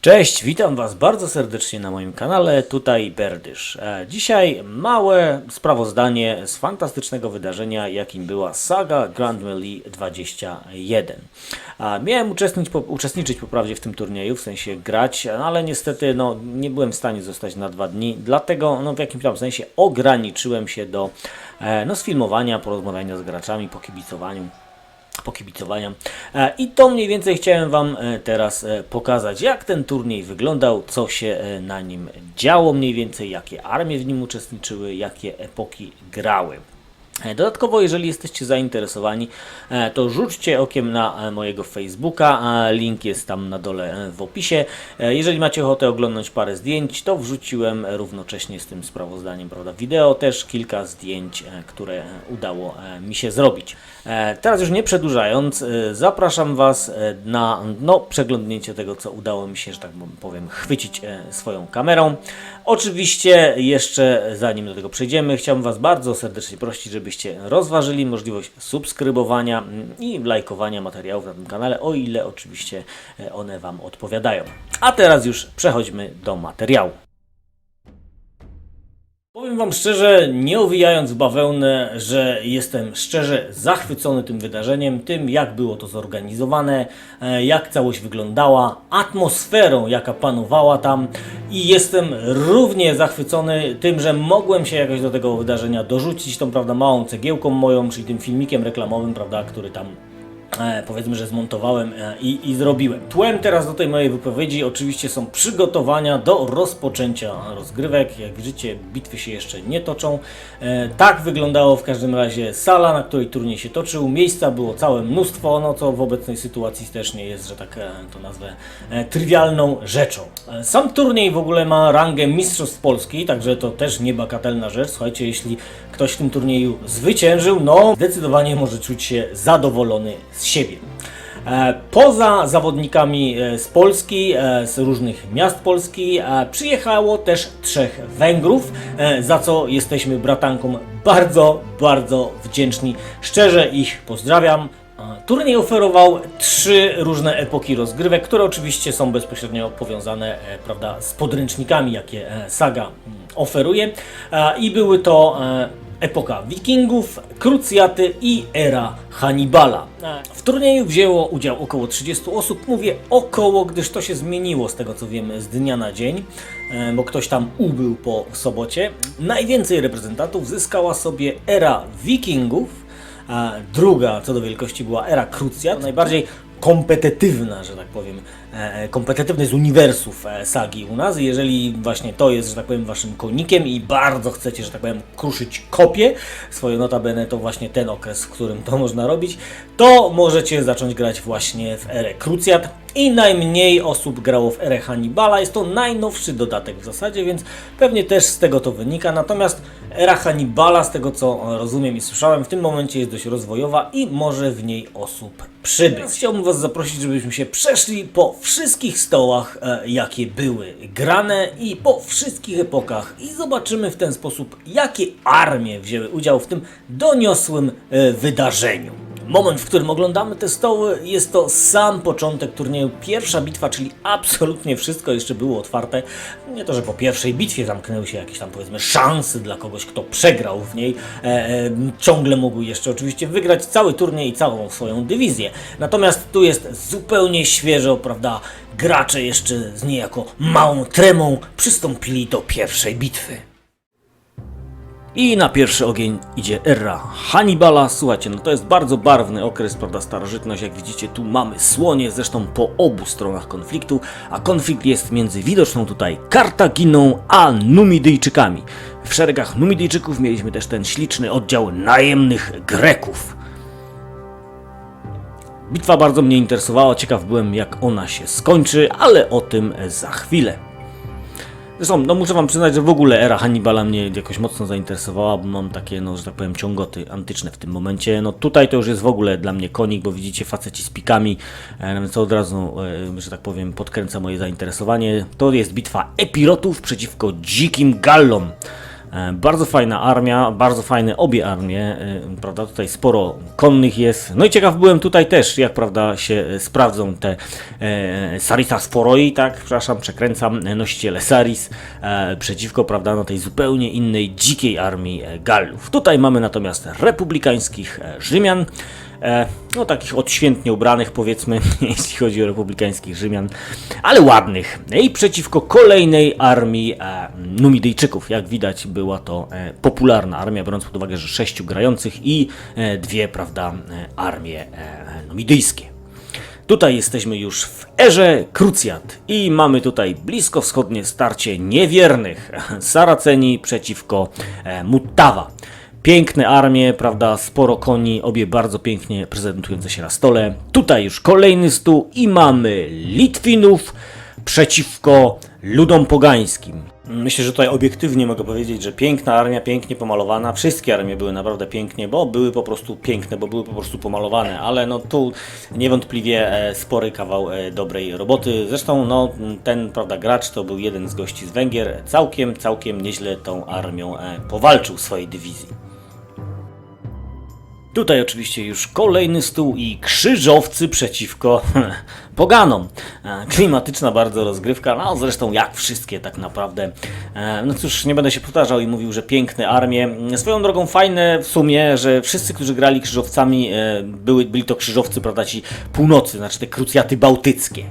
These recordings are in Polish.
Cześć, witam Was bardzo serdecznie na moim kanale, tutaj Berdysz. E, Dzisiaj małe sprawozdanie z fantastycznego wydarzenia, jakim była saga Grand Melee 21. A Miałem uczestniczyć, po, uczestniczyć poprawdzie w tym turnieju, w sensie grać, no ale niestety no, nie byłem w stanie zostać na dwa dni, dlatego no, w jakimś tam sensie ograniczyłem się do e, no, sfilmowania, porozmawiania z graczami, pokibicowaniu pokibicowania. E, I to mniej więcej chciałem Wam e, teraz e, pokazać, jak ten turniej wyglądał, co się na nim działo mniej więcej, jakie armie w nim uczestniczyły, jakie epoki grały. E, Dodatkowo, jeżeli jesteście zainteresowani, e, to rzućcie okiem na e, mojego Facebooka. Link jest tam na dole w opisie. Jeżeli macie ochotę oglądać parę zdjęć, to wrzuciłem równocześnie z tym sprawozdaniem prawda, wideo też kilka zdjęć, które udało mi się zrobić. Teraz już nie przedłużając, zapraszam Was na no, przeglądnięcie tego, co udało mi się, że tak powiem, chwycić swoją kamerą. Oczywiście jeszcze zanim do tego przejdziemy, chciałbym Was bardzo serdecznie prosić, żebyście rozważyli możliwość subskrybowania i lajkowania materiałów na tym kanale, o ile oczywiście one Wam odpowiadają. A teraz już przechodźmy do materiału. Powiem Wam szczerze, nie owijając bawełnę, że jestem szczerze zachwycony tym wydarzeniem, tym jak było to zorganizowane, e, jak całość wyglądała, atmosferą jaka panowała tam. I jestem równie zachwycony tym, że mogłem się jakoś do tego wydarzenia dorzucić tą prawda małą cegiełką moją, czyli tym filmikiem reklamowym, prawda, który tam powiedzmy, że zmontowałem e, i, i zrobiłem. Tłem teraz do tej mojej wypowiedzi oczywiście są przygotowania do rozpoczęcia rozgrywek. Jak widzicie, bitwy się jeszcze nie toczą. E, tak wyglądało w każdym razie sala, na której turniej się toczył. Miejsca było całe mnóstwo, no co w obecnej sytuacji też nie jest, że tak e, to nazwę, e, trywialną rzeczą. E, sam turniej w ogóle ma rangę Mistrzostw Polski, także to też niebagatelna rzecz. Słuchajcie, jeśli ktoś w tym turnieju zwyciężył, no zdecydowanie może czuć się zadowolony z siebie. E, Poza zawodnikami e, z Polski, e, z różnych miast Polski, przyjechało też trzech Węgrów, za co jesteśmy bratankom bardzo, bardzo wdzięczni. Szczerze ich pozdrawiam. Turniej oferował trzy różne epoki rozgrywek, które oczywiście są bezpośrednio powiązane prawda, z podręcznikami, jakie saga mm, oferuje. I były to epoka Wikingów, Krucjaty i era Hannibala. W turnieju wzięło udział około 30 osób. Mówię około, gdyż to się zmieniło z tego co wiemy z dnia na dzień, e, bo ktoś tam ubył po sobocie. Najwięcej reprezentantów zyskała sobie era Wikingów, a druga co do wielkości była era Krucjat, najbardziej kompetytywna, że tak powiem, kompetytywny z uniwersów e, sagi u nas. Jeżeli właśnie to jest, że tak powiem, waszym konikiem i bardzo chcecie, że tak powiem, kruszyć kopie, swoje notabene to właśnie ten okres, w którym to można robić, to możecie zacząć grać właśnie w erę Krucjat. I najmniej osób grało w erę Hannibala. Jest to najnowszy dodatek w zasadzie, więc pewnie też z tego to wynika. Natomiast era Hannibala, z tego co rozumiem i słyszałem, w tym momencie jest dość rozwojowa i może w niej osób przybyć. Teraz chciałbym Was zaprosić, żebyśmy się przeszli po wszystkich stołach, e, jakie były grane i po wszystkich epokach i zobaczymy w ten sposób, jakie armie wzięły udział w tym doniosłym e, wydarzeniu. Moment, w którym oglądamy te stoły, jest to sam początek turnieju. Pierwsza bitwa, czyli absolutnie wszystko jeszcze było otwarte. Nie to, że po pierwszej bitwie zamknęły się jakieś tam powiedzmy szanse dla kogoś, kto przegrał w niej. E, e, ciągle mógł jeszcze oczywiście wygrać cały turniej i całą swoją dywizję. Natomiast tu jest zupełnie świeżo, prawda? Gracze jeszcze z niejako małą tremą przystąpili do pierwszej bitwy. I na pierwszy ogień idzie era Hannibala. Słuchajcie, no to jest bardzo barwny okres, prawda, starożytność. Jak widzicie, tu mamy słonie, zresztą po obu stronach konfliktu, a konflikt jest między widoczną tutaj Kartaginą a Numidyjczykami. W szeregach Numidyjczyków mieliśmy też ten śliczny oddział najemnych Greków. Bitwa bardzo mnie interesowała, ciekaw byłem jak ona się skończy, ale o tym za chwilę. Zresztą, no muszę wam przyznać, że w ogóle era Hannibala mnie jakoś mocno zainteresowała, bo mam takie, no, że tak powiem, ciągoty antyczne w tym momencie. No tutaj to już jest w ogóle dla mnie konik, bo widzicie faceci z pikami, e, co od razu, e, że tak powiem, podkręca moje zainteresowanie. To jest bitwa Epirotów przeciwko dzikim Gallom. E, Bardzo fajna armia, bardzo fajne obie armie, e, prawda, tutaj sporo konnych jest. No i ciekaw byłem tutaj też, jak prawda się e, sprawdzą te e, Sarisas Foroi, tak, przepraszam, przekręcam, nosiciele Saris e, przeciwko, prawda, no tej zupełnie innej, dzikiej armii Gallów. Tutaj mamy natomiast republikańskich Rzymian, no takich odświętnie ubranych powiedzmy, jeśli chodzi o republikańskich Rzymian, ale ładnych. I przeciwko kolejnej armii e, Numidyjczyków. Jak widać była to e, popularna armia, biorąc pod uwagę, że sześciu grających i e, dwie, prawda, e, armie e, numidyjskie. Tutaj jesteśmy już w erze Krucjat i mamy tutaj bliskowschodnie starcie niewiernych Saraceni przeciwko e, Muttawa. Piękne armie, prawda, sporo koni, obie bardzo pięknie prezentujące się na stole. Tutaj już kolejny stół i mamy Litwinów przeciwko ludom pogańskim. Myślę, że tutaj obiektywnie mogę powiedzieć, że piękna armia, pięknie pomalowana. Wszystkie armie były naprawdę pięknie, bo były po prostu piękne, bo były po prostu pomalowane, ale no tu niewątpliwie e, spory kawał e, dobrej roboty. Zresztą no ten, prawda, gracz to był jeden z gości z Węgier, całkiem, całkiem nieźle tą armią e, powalczył w swojej dywizji. Tutaj oczywiście już kolejny stół i krzyżowcy przeciwko poganom. E, Klimatyczna bardzo rozgrywka, no zresztą jak wszystkie tak naprawdę. E, No cóż, nie będę się powtarzał i mówił, że piękne armie. Swoją drogą fajne w sumie, że wszyscy, którzy grali krzyżowcami, e, były, byli to krzyżowcy, prawda, ci północy, znaczy te krucjaty bałtyckie.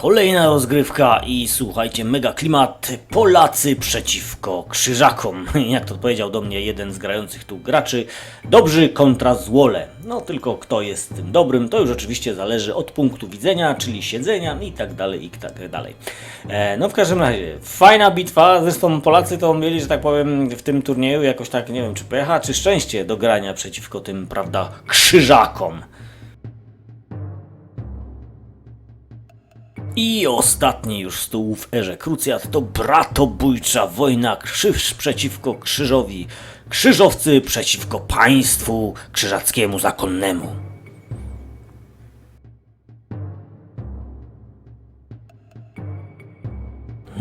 Kolejna rozgrywka i słuchajcie, mega klimat. Polacy przeciwko Krzyżakom. Jak to powiedział do mnie jeden z grających tu graczy. Dobrzy kontra złole. No tylko kto jest tym dobrym, to już oczywiście zależy od punktu widzenia, czyli siedzenia i tak dalej, i tak dalej. E, no w każdym razie, fajna bitwa. Zresztą Polacy to mieli, że tak powiem, w tym turnieju jakoś tak, nie wiem, czy pecha, czy szczęście do grania przeciwko tym, prawda, Krzyżakom. I ostatni już stół w erze Krucjat to bratobójcza wojna krzyż przeciwko krzyżowi, krzyżowcy przeciwko państwu krzyżackiemu zakonnemu.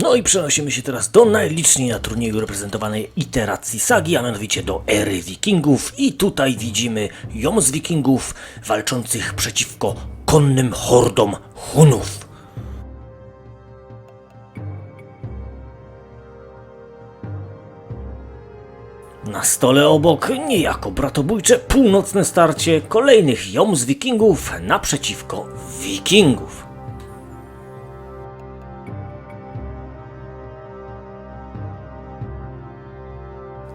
No i przenosimy się teraz do najliczniej na turnieju reprezentowanej iteracji sagi, a mianowicie do ery wikingów i tutaj widzimy ją z wikingów walczących przeciwko konnym hordom Hunów. Na stole obok niejako bratobójcze północne starcie kolejnych Joms Wikingów naprzeciwko Wikingów.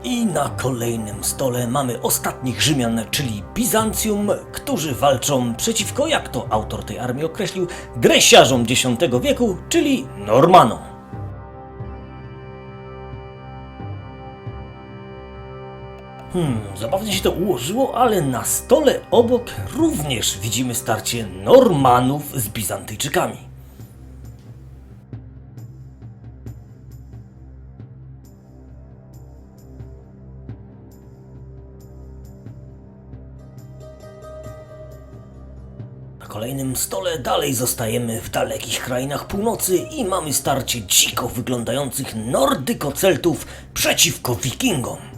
I na kolejnym stole mamy ostatnich Rzymian, czyli Bizancjum, którzy walczą przeciwko, jak to autor tej armii określił, dresiarzom X wieku, czyli Normanom. Hmm, zabawnie się to ułożyło, ale na stole obok również widzimy starcie Normanów z Bizantyjczykami. Na kolejnym stole dalej zostajemy w dalekich krainach północy i mamy starcie dziko wyglądających nordykoceltów przeciwko wikingom.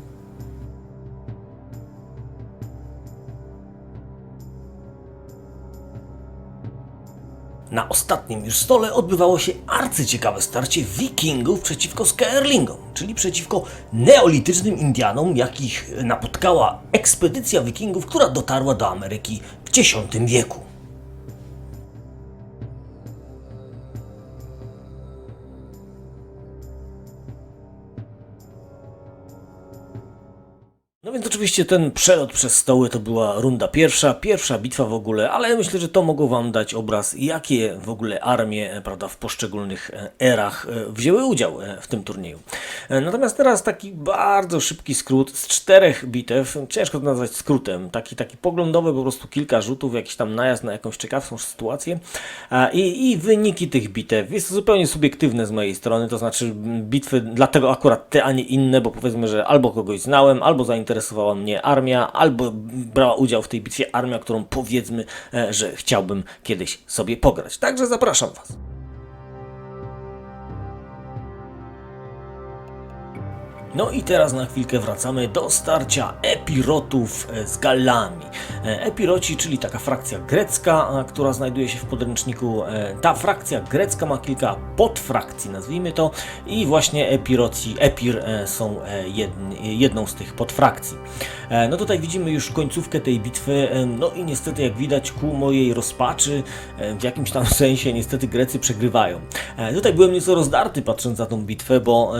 Na ostatnim już stole odbywało się arcyciekawe starcie wikingów przeciwko Skerlingom, czyli przeciwko neolitycznym Indianom, jakich napotkała ekspedycja wikingów, która dotarła do Ameryki w X wieku. Oczywiście ten przelot przez stoły to była runda pierwsza, pierwsza bitwa w ogóle, ale myślę, że to mogło Wam dać obraz, jakie w ogóle armie e, prawda, w poszczególnych e, erach e, wzięły udział w tym turnieju. Natomiast teraz taki bardzo szybki skrót z czterech bitew, ciężko to nazwać skrótem, taki, taki poglądowy, po prostu kilka rzutów, jakiś tam najazd na jakąś ciekawszą sytuację i, i wyniki tych bitew. Jest to zupełnie subiektywne z mojej strony, to znaczy bitwy, dlatego akurat te, a nie inne, bo powiedzmy, że albo kogoś znałem, albo zainteresowała mnie armia, albo brała udział w tej bitwie armia, którą powiedzmy, e, że chciałbym kiedyś sobie pograć. Także zapraszam Was. No i teraz na chwilkę wracamy do starcia Epirotów e, z Gallami. E, Epiroci, czyli taka frakcja grecka, która znajduje się w podręczniku. E, Ta frakcja grecka ma kilka podfrakcji, nazwijmy to, i właśnie Epiroci, Epir są jedn, jedną z tych podfrakcji. No tutaj widzimy już końcówkę tej bitwy, no i niestety jak widać ku mojej rozpaczy, w jakimś tam sensie niestety Grecy przegrywają. Tutaj byłem nieco rozdarty patrząc na tą bitwę, bo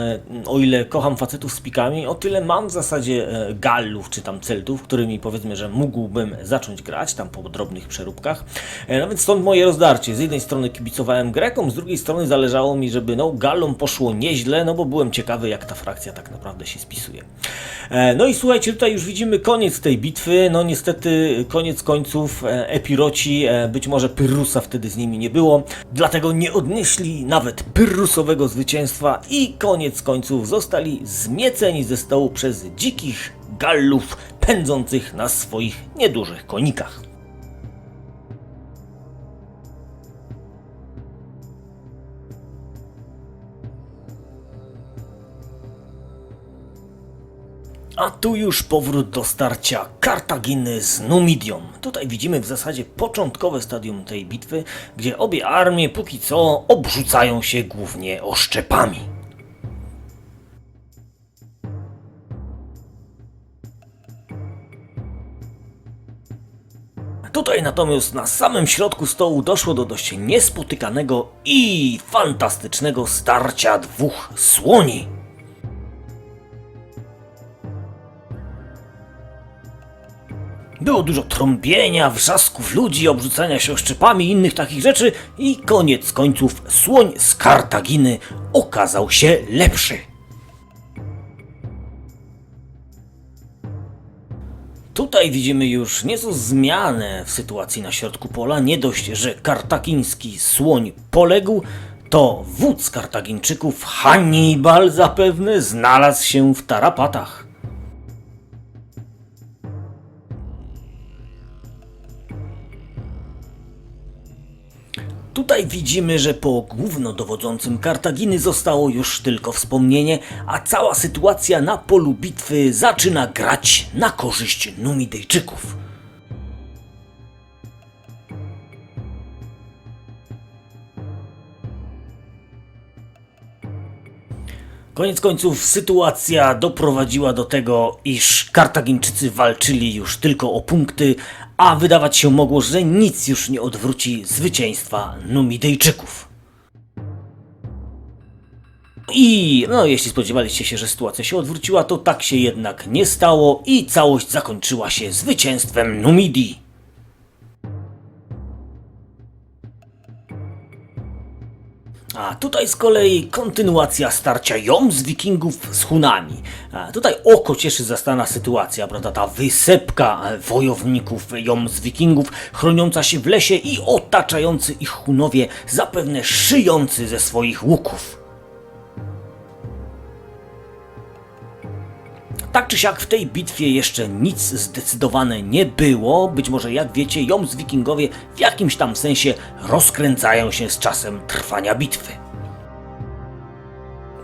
o ile kocham facetów z pikami, o tyle mam w zasadzie e, Gallów czy tam Celtów, którymi powiedzmy, że mógłbym zacząć grać tam po drobnych przeróbkach. E, No więc stąd moje rozdarcie. Z jednej strony kibicowałem Grekom, z drugiej strony zależało mi, żeby no Gallom poszło nieźle, no bo byłem ciekawy jak ta frakcja tak naprawdę się spisuje. E, No i słuchajcie, tutaj już widzimy koniec tej bitwy. No niestety koniec końców Epiroci, być może Pyrrusa wtedy z nimi nie było, dlatego nie odnieśli nawet Pyrrusowego zwycięstwa i koniec końców zostali zmieceni ze stołu przez dzikich Gallów pędzących na swoich niedużych konikach. A tu już powrót do starcia Kartaginy z Numidią. Tutaj widzimy w zasadzie początkowe stadium tej bitwy, gdzie obie armie póki co obrzucają się głównie oszczepami. Tutaj natomiast na samym środku stołu doszło do dość niespotykanego i fantastycznego starcia dwóch słoni. Było dużo trąbienia, wrzasków ludzi, obrzucania się szczepami i innych takich rzeczy i koniec końców słoń z Kartaginy okazał się lepszy. Tutaj widzimy już nieco zmianę w sytuacji na środku pola. Nie dość, że kartagiński słoń poległ, to wódz Kartagińczyków Hannibal zapewne znalazł się w tarapatach. Tutaj widzimy, że po głównodowodzącym Kartaginy zostało już tylko wspomnienie, a cała sytuacja na polu bitwy zaczyna grać na korzyść Numidejczyków. Koniec końców sytuacja doprowadziła do tego, iż Kartagińczycy walczyli już tylko o punkty, a wydawać się mogło, że nic już nie odwróci zwycięstwa Numidejczyków. I no, jeśli spodziewaliście się, że sytuacja się odwróciła, to tak się jednak nie stało i całość zakończyła się zwycięstwem Numidii. A tutaj z kolei kontynuacja starcia Jom z wikingów z Hunami. A tutaj oko cieszy zastana sytuacja, prawda? Ta wysepka wojowników Jom z wikingów, chroniąca się w lesie i otaczający ich Hunowie, zapewne szyjący ze swoich łuków. Tak czy siak w tej bitwie jeszcze nic zdecydowane nie było. Być może jak wiecie, Joms Wikingowie w jakimś tam sensie rozkręcają się z czasem trwania bitwy.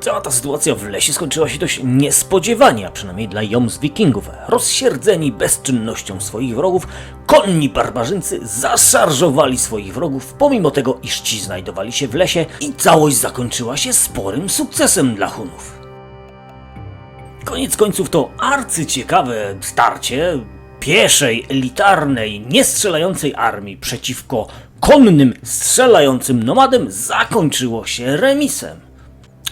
Cała ta sytuacja w lesie skończyła się dość niespodziewanie, a przynajmniej dla Joms Wikingów. Rozsierdzeni bezczynnością swoich wrogów, konni barbarzyńcy zaszarżowali swoich wrogów, pomimo tego, iż ci znajdowali się w lesie i całość zakończyła się sporym sukcesem dla Hunów. Koniec końców to arcyciekawe starcie pieszej, elitarnej, niestrzelającej armii przeciwko konnym, strzelającym nomadem zakończyło się remisem.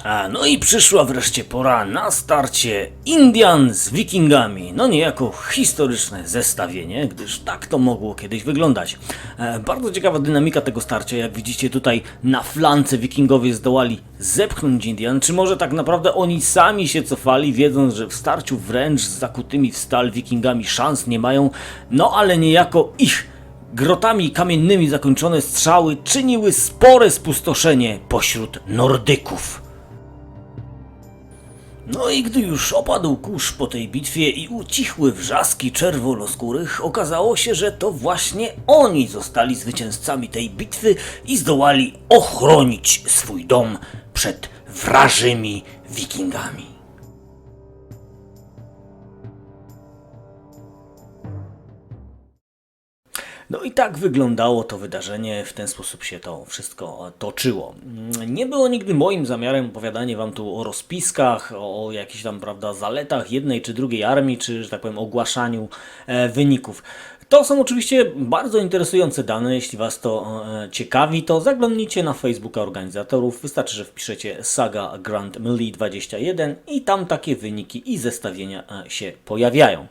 A no i przyszła wreszcie pora na starcie Indian z Wikingami. No niejako historyczne zestawienie, gdyż tak to mogło kiedyś wyglądać. E, bardzo ciekawa dynamika tego starcia. Jak widzicie tutaj na flance Wikingowie zdołali zepchnąć Indian. Czy może tak naprawdę oni sami się cofali, wiedząc, że w starciu wręcz z zakutymi w stal Wikingami szans nie mają? No ale niejako ich grotami kamiennymi zakończone strzały czyniły spore spustoszenie pośród Nordyków. No i gdy już opadł kurz po tej bitwie i ucichły wrzaski czerwonoskórych, okazało się, że to właśnie oni zostali zwycięzcami tej bitwy i zdołali ochronić swój dom przed wrażymi wikingami. No i tak wyglądało to wydarzenie, w ten sposób się to wszystko toczyło. Mm, Nie było nigdy moim zamiarem opowiadanie Wam tu o rozpiskach, o jakichś tam, prawda, zaletach jednej czy drugiej armii, czy, że tak powiem, ogłaszaniu e, wyników. To są oczywiście bardzo interesujące dane. Jeśli Was to e, ciekawi, to zaglądnijcie na Facebooka organizatorów. Wystarczy, że wpiszecie Saga Grand Melee 21 i tam takie wyniki i zestawienia e, się pojawiają.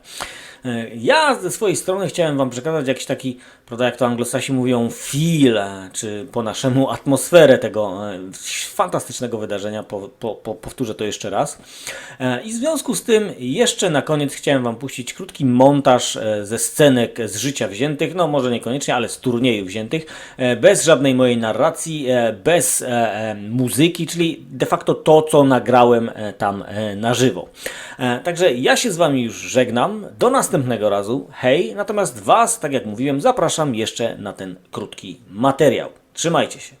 E, Ja ze swojej strony chciałem Wam przekazać jakiś taki, prawda, jak to anglosasi mówią, feel, e, czy po naszemu atmosferę tego e, fantastycznego wydarzenia. Po, po, po, powtórzę to jeszcze raz. I w związku z tym jeszcze na koniec chciałem Wam puścić krótki montaż ze scenek z życia wziętych, no może niekoniecznie, ale z turniejów wziętych, bez żadnej mojej narracji, bez muzyki, czyli de facto to, co nagrałem tam na żywo. Także ja się z Wami już żegnam. Do następnego razu. Hej. Natomiast Was, tak jak mówiłem, zapraszam jeszcze na ten krótki materiał. Trzymajcie się.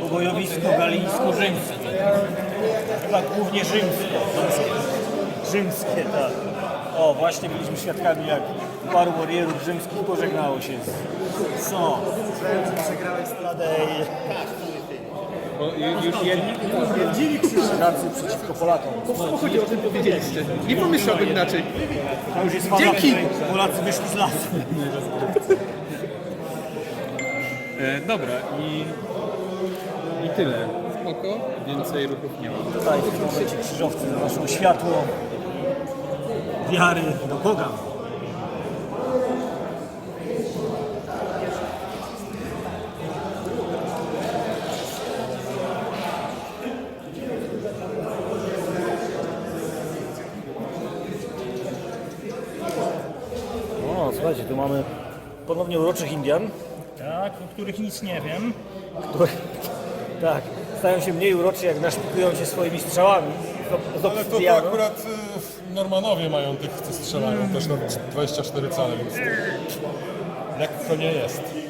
Pobojowisko galińsko-rzymskie. Chyba głównie rzymskie. Rzymskie, tak. O, właśnie byliśmy świadkami, jak paru warriorów rzymskich pożegnało się z co? Przegrałeś stradę Już jedni Twierdzili krzyżacy przeciwko Polakom. chodzi o tym powiedzieliście. Nie pomyślałbym inaczej. To już jest faza, Dzięki! której Polacy wyszli z lasu. E, dobra i, i tyle. Spoko, więcej ruchów nie ma. Tutaj w tym momencie krzyżowcy zanoszą światło wiary do Boga. O, słuchajcie, tu mamy ponownie uroczych Indian. Tak, o których nic nie wiem. które tak, stają się mniej uroczy, jak naszpikują się swoimi strzałami z, Ale to, to akurat y, Normanowie mają tych, co strzelają też na 24 cale, więc to lekko nie jest.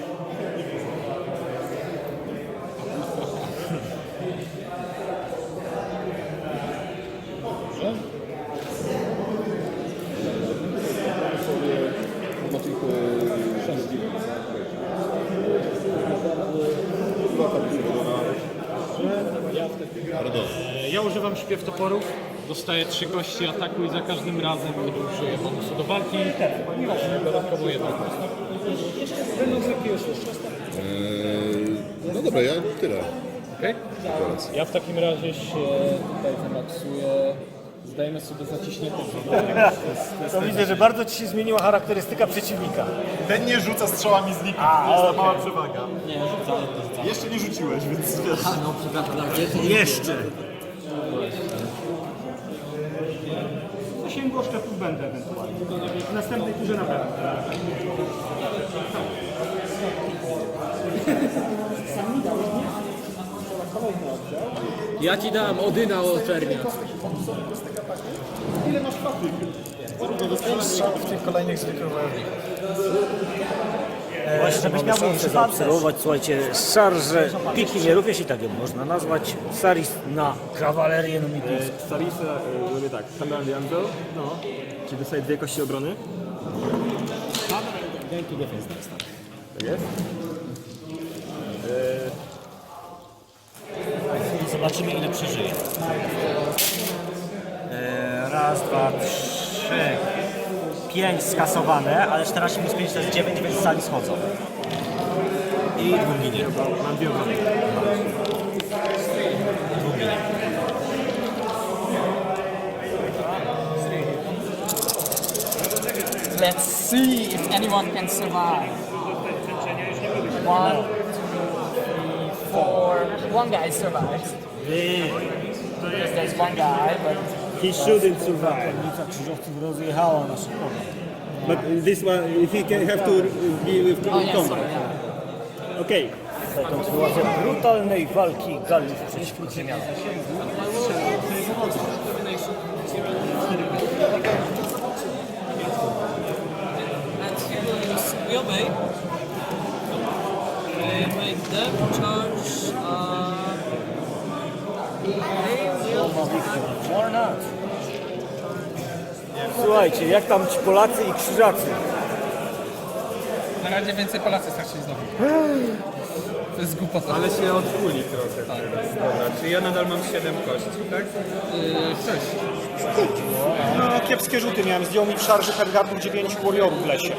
Śpiew toporów, dostaję trzy kości ataku i za każdym razem użyję bonusu do walki i dodatkowo jedną kość. No dobra, ja tyle. Okay? Ja w takim razie się tutaj zamaksuję. Zdajemy sobie zaciśnięte To widzę, że bardzo Ci się zmieniła charakterystyka przeciwnika. Ten nie rzuca strzałami z liku, A, jest ta okej. mała przewaga. Nie, rzucam. Jeszcze nie rzuciłeś, więc wiesz. No, przepraszam. Jeszcze! W zasięgu oszczepów będę ewentualnie. W następnej turze na pewno. Ja ci dam Odyna od Czernia. W tych kolejnych zwykłych wojowników. Właśnie, żebyś miał szansę zaobserwować, słuchajcie, szarże piki mierów, jeśli tak ją można nazwać, saris na kawalerię numidyjską. Sarisa e, robię tak, Hammer Anvil, no. czyli dostaję dwie kości obrony. Tak jest. Zobaczymy, ile przeżyje. E, Raz, dwa, trzy, pięć skasowane, ale 14 minus 5 to jest 9, więc sali schodzą. I dwóm ginie. Mam dwie obrony. Ginie. Let's see if anyone can survive. One, two, three, four. One guy survives. Because there's one guy, but He shouldn't survive. Ulica Krzyżowców rozjechała nasz program. But this one, he can have to be with oh yes, combat. Okay. Kontynuacja brutalnej walki Galów przeciwko Ziemianom. And he will use Yobei. Make them charge Słuchajcie, jak tam ci Polacy i Krzyżacy? Na razie więcej Polacy stracili znowu. To jest głupota. Ale się odkuli trochę. Tak. Dobra, czyli ja nadal mam 7 kości, tak? Yy, sześć. No, kiepskie rzuty miałem. Zdjął mi w szarży Hergardu 9 warriorów w lesie.